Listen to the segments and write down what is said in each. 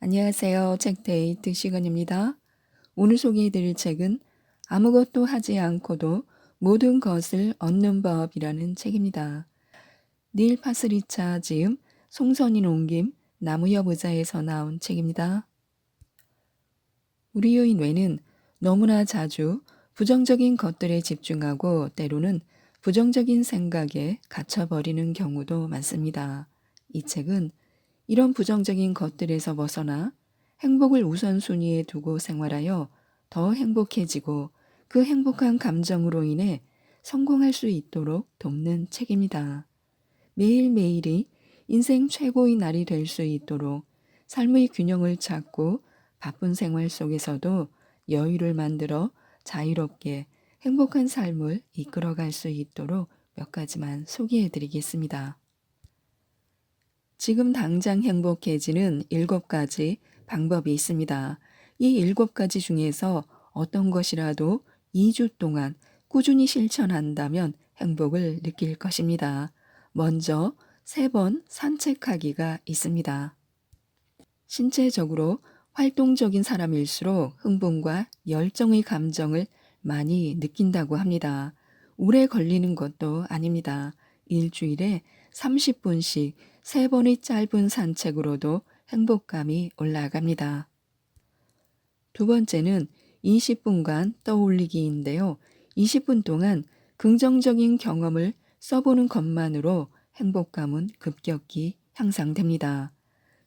안녕하세요. 책 데이트 시간입니다. 오늘 소개해드릴 책은 아무것도 하지 않고도 모든 것을 얻는 법이라는 책입니다. 닐 파스리차 지음, 송선인 옮김, 나무협 의자에서 나온 책입니다. 우리의 뇌는 너무나 자주 부정적인 것들에 집중하고 때로는 부정적인 생각에 갇혀버리는 경우도 많습니다. 이 책은 이런 부정적인 것들에서 벗어나 행복을 우선순위에 두고 생활하여 더 행복해지고 그 행복한 감정으로 인해 성공할 수 있도록 돕는 책입니다. 매일매일이 인생 최고의 날이 될 수 있도록 삶의 균형을 찾고 바쁜 생활 속에서도 여유를 만들어 자유롭게 행복한 삶을 이끌어갈 수 있도록 몇 가지만 소개해 드리겠습니다. 지금 당장 행복해지는 일곱 가지 방법이 있습니다. 이 일곱 가지 중에서 어떤 것이라도 2주 동안 꾸준히 실천한다면 행복을 느낄 것입니다. 먼저 세 번 산책하기가 있습니다. 신체적으로 활동적인 사람일수록 흥분과 열정의 감정을 많이 느낀다고 합니다. 오래 걸리는 것도 아닙니다. 일주일에 30분씩 세 번의 짧은 산책으로도 행복감이 올라갑니다. 두 번째는 20분간 떠올리기인데요. 20분 동안 긍정적인 경험을 써보는 것만으로 행복감은 급격히 향상됩니다.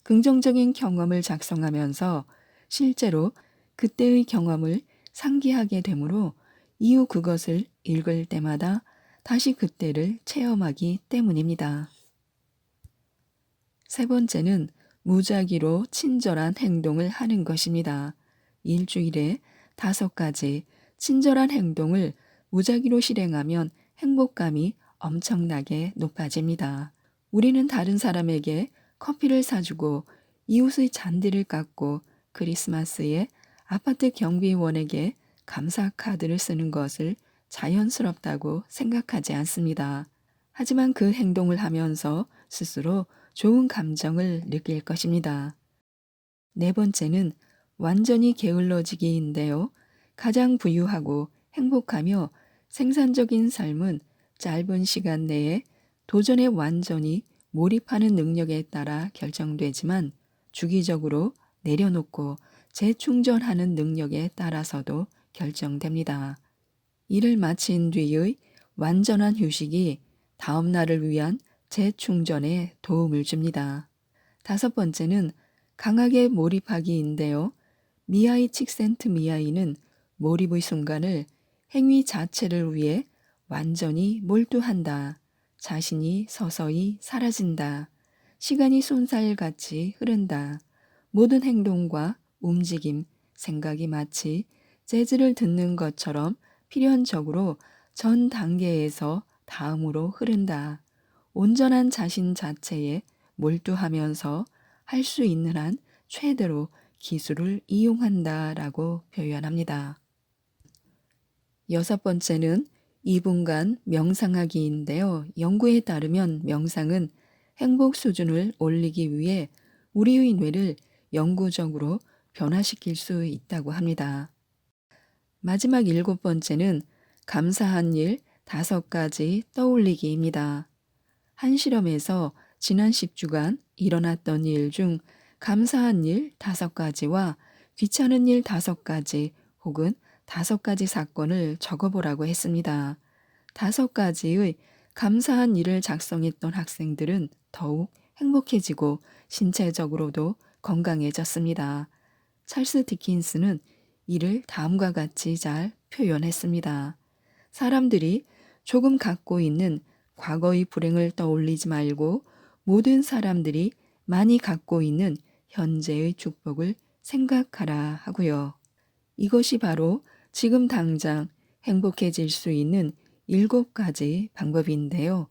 긍정적인 경험을 작성하면서 실제로 그때의 경험을 상기하게 되므로 이후 그것을 읽을 때마다 다시 그때를 체험하기 때문입니다. 세 번째는 무작위로 친절한 행동을 하는 것입니다. 일주일에 다섯 가지 친절한 행동을 무작위로 실행하면 행복감이 엄청나게 높아집니다. 우리는 다른 사람에게 커피를 사주고 이웃의 잔디를 깎고 크리스마스에 아파트 경비원에게 감사 카드를 쓰는 것을 자연스럽다고 생각하지 않습니다. 하지만 그 행동을 하면서 스스로 좋은 감정을 느낄 것입니다. 네 번째는 완전히 게을러지기인데요. 가장 부유하고 행복하며 생산적인 삶은 짧은 시간 내에 도전에 완전히 몰입하는 능력에 따라 결정되지만 주기적으로 내려놓고 재충전하는 능력에 따라서도 결정됩니다. 일을 마친 뒤의 완전한 휴식이 다음 날을 위한 재충전에 도움을 줍니다. 다섯 번째는 강하게 몰입하기인데요. 미아이 칙센트 미아이는 몰입의 순간을 행위 자체를 위해 완전히 몰두한다. 자신이 서서히 사라진다. 시간이 쏜살같이 흐른다. 모든 행동과 움직임, 생각이 마치 재즈를 듣는 것처럼 필연적으로 전 단계에서 다음으로 흐른다. 온전한 자신 자체에 몰두하면서 할 수 있는 한 최대로 기술을 이용한다 라고 표현합니다. 여섯 번째는 2분간 명상하기인데요. 연구에 따르면 명상은 행복 수준을 올리기 위해 우리의 뇌를 영구적으로 변화시킬 수 있다고 합니다. 마지막 일곱 번째는 감사한 일 다섯 가지 떠올리기입니다. 한 실험에서 지난 10주간 일어났던 일 중 감사한 일 다섯 가지와 귀찮은 일 다섯 가지 혹은 다섯 가지 사건을 적어보라고 했습니다. 다섯 가지의 감사한 일을 작성했던 학생들은 더욱 행복해지고 신체적으로도 건강해졌습니다. 찰스 디킨스는 이를 다음과 같이 잘 표현했습니다. 사람들이 조금 갖고 있는 과거의 불행을 떠올리지 말고 모든 사람들이 많이 갖고 있는 현재의 축복을 생각하라 하고요. 이것이 바로 지금 당장 행복해질 수 있는 일곱 가지 방법인데요.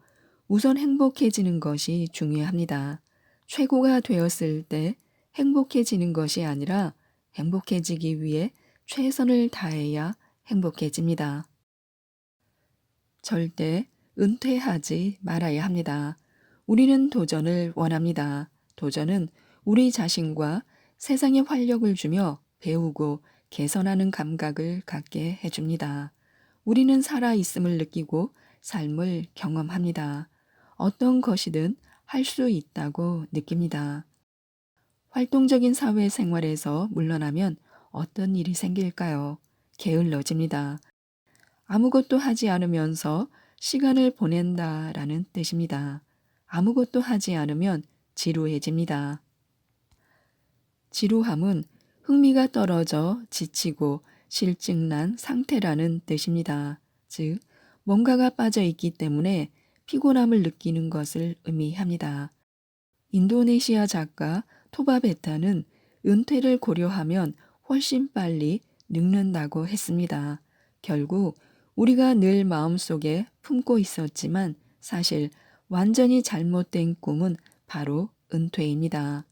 우선 행복해지는 것이 중요합니다. 최고가 되었을 때 행복해지는 것이 아니라 행복해지기 위해 최선을 다해야 행복해집니다. 절대 은퇴하지 말아야 합니다. 우리는 도전을 원합니다. 도전은 우리 자신과 세상에 활력을 주며 배우고 개선하는 감각을 갖게 해줍니다. 우리는 살아있음을 느끼고 삶을 경험합니다. 어떤 것이든 할 수 있다고 느낍니다. 활동적인 사회 생활에서 물러나면 어떤 일이 생길까요? 게을러집니다. 아무것도 하지 않으면서 시간을 보낸다 라는 뜻입니다. 아무것도 하지 않으면 지루해집니다. 지루함은 흥미가 떨어져 지치고 실증난 상태라는 뜻입니다. 즉, 뭔가가 빠져 있기 때문에 피곤함을 느끼는 것을 의미합니다. 인도네시아 작가 토바베타는 은퇴를 고려하면 훨씬 빨리 늙는다고 했습니다. 결국 우리가 늘 마음속에 품고 있었지만 사실 완전히 잘못된 꿈은 바로 은퇴입니다.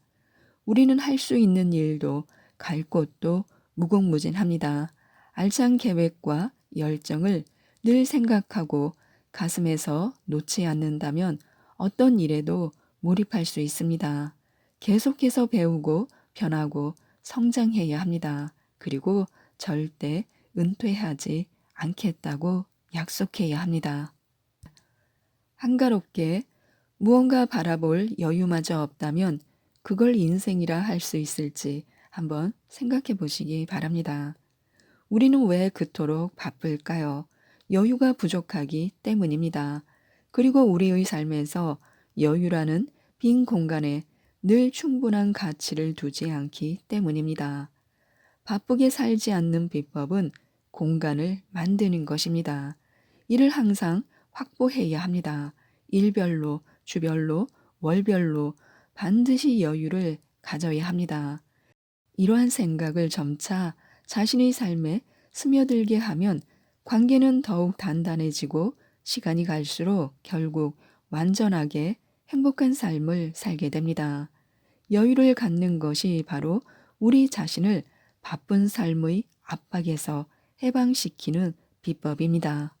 우리는 할 수 있는 일도 갈 곳도 무궁무진합니다. 알찬 계획과 열정을 늘 생각하고 가슴에서 놓지 않는다면 어떤 일에도 몰입할 수 있습니다. 계속해서 배우고 변하고 성장해야 합니다. 그리고 절대 은퇴하지 않겠다고 약속해야 합니다. 한가롭게 무언가 바라볼 여유마저 없다면 그걸 인생이라 할 수 있을지 한번 생각해 보시기 바랍니다. 우리는 왜 그토록 바쁠까요? 여유가 부족하기 때문입니다. 그리고 우리의 삶에서 여유라는 빈 공간에 늘 충분한 가치를 두지 않기 때문입니다. 바쁘게 살지 않는 비법은 공간을 만드는 것입니다. 이를 항상 확보해야 합니다. 일별로, 주별로, 월별로 반드시 여유를 가져야 합니다. 이러한 생각을 점차 자신의 삶에 스며들게 하면 관계는 더욱 단단해지고 시간이 갈수록 결국 완전하게 행복한 삶을 살게 됩니다. 여유를 갖는 것이 바로 우리 자신을 바쁜 삶의 압박에서 해방시키는 비법입니다.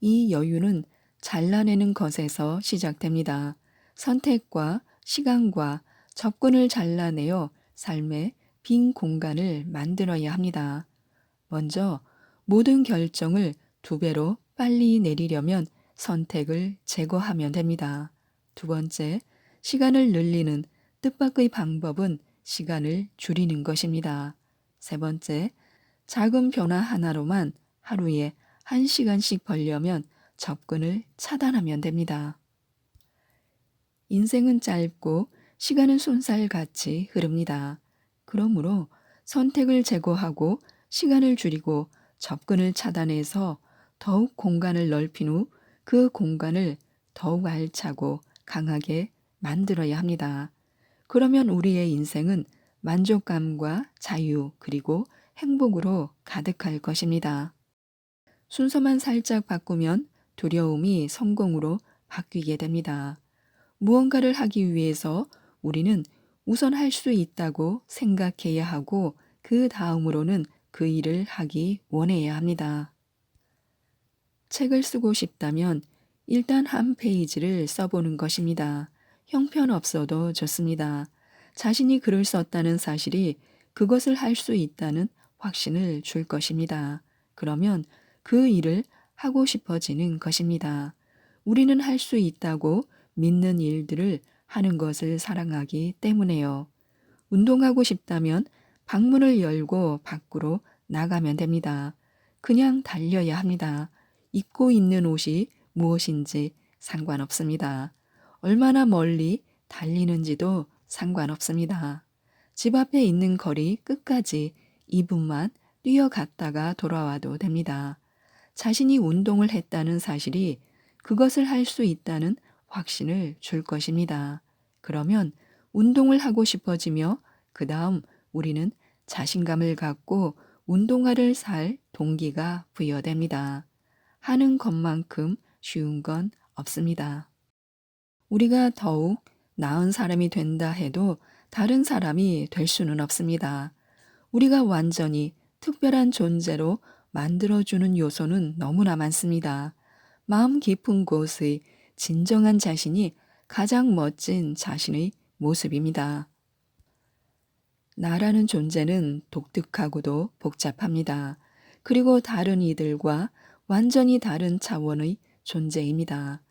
이 여유는 잘라내는 것에서 시작됩니다. 선택과 시간과 접근을 잘라내어 삶의 빈 공간을 만들어야 합니다. 먼저 모든 결정을 두 배로 빨리 내리려면 선택을 제거하면 됩니다. 두 번째, 시간을 늘리는 뜻밖의 방법은 시간을 줄이는 것입니다. 세 번째, 작은 변화 하나로만 하루에 한 시간씩 벌려면 접근을 차단하면 됩니다. 인생은 짧고 시간은 손살같이 흐릅니다. 그러므로 선택을 제거하고 시간을 줄이고 접근을 차단해서 더욱 공간을 넓힌 후 그 공간을 더욱 알차고 강하게 만들어야 합니다. 그러면 우리의 인생은 만족감과 자유 그리고 행복으로 가득할 것입니다. 순서만 살짝 바꾸면 두려움이 성공으로 바뀌게 됩니다. 무언가를 하기 위해서 우리는 우선 할 수 있다고 생각해야 하고 그 다음으로는 그 일을 하기 원해야 합니다. 책을 쓰고 싶다면 일단 한 페이지를 써보는 것입니다. 형편 없어도 좋습니다. 자신이 글을 썼다는 사실이 그것을 할 수 있다는 확신을 줄 것입니다. 그러면 그 일을 하고 싶어지는 것입니다. 우리는 할 수 있다고 믿는 일들을 하는 것을 사랑하기 때문에요. 운동하고 싶다면 방문을 열고 밖으로 나가면 됩니다. 그냥 달려야 합니다. 입고 있는 옷이 무엇인지 상관없습니다. 얼마나 멀리 달리는지도 상관없습니다. 집 앞에 있는 거리 끝까지 2분만 뛰어갔다가 돌아와도 됩니다. 자신이 운동을 했다는 사실이 그것을 할 수 있다는 확신을 줄 것입니다. 그러면 운동을 하고 싶어지며 그 다음 우리는 자신감을 갖고 운동화를 살 동기가 부여됩니다. 하는 것만큼 쉬운 건 없습니다. 우리가 더욱 나은 사람이 된다 해도 다른 사람이 될 수는 없습니다. 우리가 완전히 특별한 존재로 만들어주는 요소는 너무나 많습니다. 마음 깊은 곳의 진정한 자신이 가장 멋진 자신의 모습입니다. 나라는 존재는 독특하고도 복잡합니다. 그리고 다른 이들과 완전히 다른 차원의 존재입니다.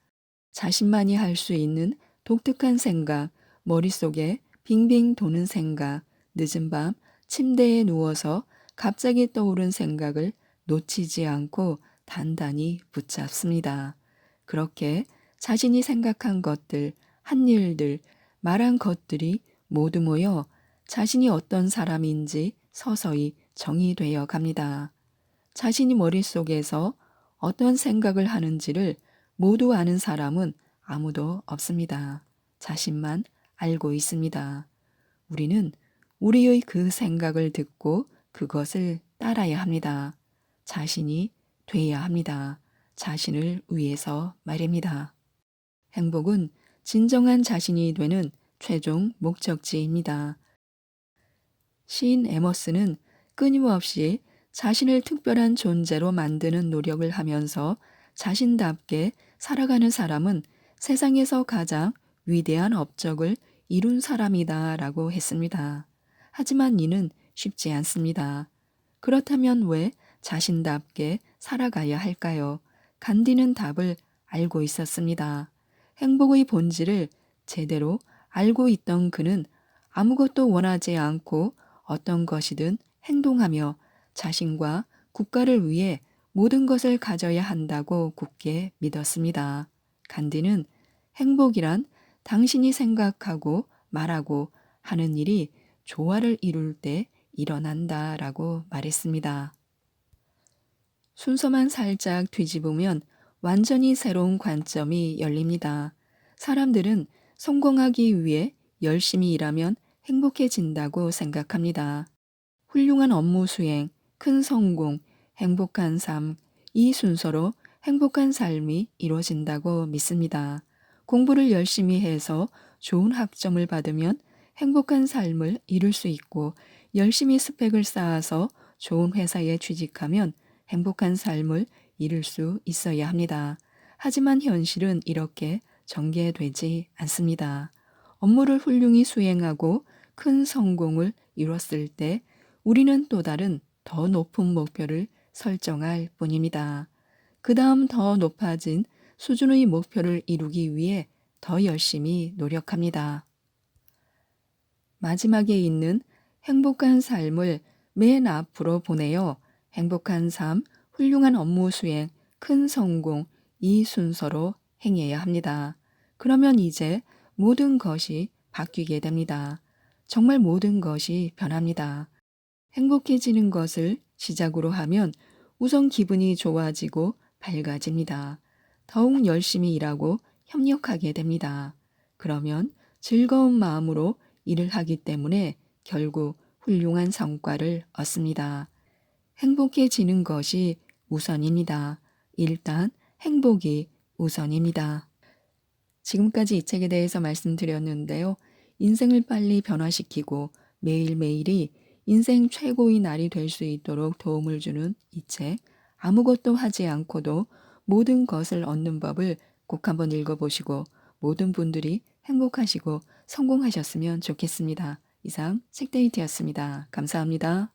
자신만이 할 수 있는 독특한 생각, 머릿속에 빙빙 도는 생각, 늦은 밤 침대에 누워서 갑자기 떠오른 생각을 놓치지 않고 단단히 붙잡습니다. 그렇게 자신이 생각한 것들, 한 일들, 말한 것들이 모두 모여 자신이 어떤 사람인지 서서히 정의되어 갑니다. 자신이 머릿속에서 어떤 생각을 하는지를 모두 아는 사람은 아무도 없습니다. 자신만 알고 있습니다. 우리는 우리의 그 생각을 듣고 그것을 따라야 합니다. 자신이 돼야 합니다. 자신을 위해서 말입니다. 행복은 진정한 자신이 되는 최종 목적지입니다. 시인 에머스는 끊임없이 자신을 특별한 존재로 만드는 노력을 하면서 자신답게 살아가는 사람은 세상에서 가장 위대한 업적을 이룬 사람이다 라고 했습니다. 하지만 이는 쉽지 않습니다. 그렇다면 왜 자신답게 살아가야 할까요? 간디는 답을 알고 있었습니다. 행복의 본질을 제대로 알고 있던 그는 아무것도 원하지 않고 어떤 것이든 행동하며 자신과 국가를 위해 모든 것을 가져야 한다고 굳게 믿었습니다. 간디는 행복이란 당신이 생각하고 말하고 하는 일이 조화를 이룰 때 일어난다 라고 말했습니다. 순서만 살짝 뒤집으면 완전히 새로운 관점이 열립니다. 사람들은 성공하기 위해 열심히 일하면 행복해진다고 생각합니다. 훌륭한 업무 수행, 큰 성공, 행복한 삶, 이 순서로 행복한 삶이 이루어진다고 믿습니다. 공부를 열심히 해서 좋은 학점을 받으면 행복한 삶을 이룰 수 있고 열심히 스펙을 쌓아서 좋은 회사에 취직하면 행복한 삶을 이룰 수 있어야 합니다. 하지만 현실은 이렇게 전개되지 않습니다. 업무를 훌륭히 수행하고 큰 성공을 이뤘을 때 우리는 또 다른 더 높은 목표를 설정할 뿐입니다. 그 다음 더 높아진 수준의 목표를 이루기 위해 더 열심히 노력합니다. 마지막에 있는 행복한 삶을 맨 앞으로 보내어 행복한 삶, 훌륭한 업무 수행, 큰 성공 이 순서로 행해야 합니다. 그러면 이제 모든 것이 바뀌게 됩니다. 정말 모든 것이 변합니다. 행복해지는 것을 시작으로 하면 우선 기분이 좋아지고 밝아집니다. 더욱 열심히 일하고 협력하게 됩니다. 그러면 즐거운 마음으로 일을 하기 때문에 결국 훌륭한 성과를 얻습니다. 행복해지는 것이 우선입니다. 일단 행복이 우선입니다. 지금까지 이 책에 대해서 말씀드렸는데요. 인생을 빨리 변화시키고 매일매일이 인생 최고의 날이 될 수 있도록 도움을 주는 이 책, 아무것도 하지 않고도 모든 것을 얻는 법을 꼭 한번 읽어보시고 모든 분들이 행복하시고 성공하셨으면 좋겠습니다. 이상 책데이트였습니다. 감사합니다.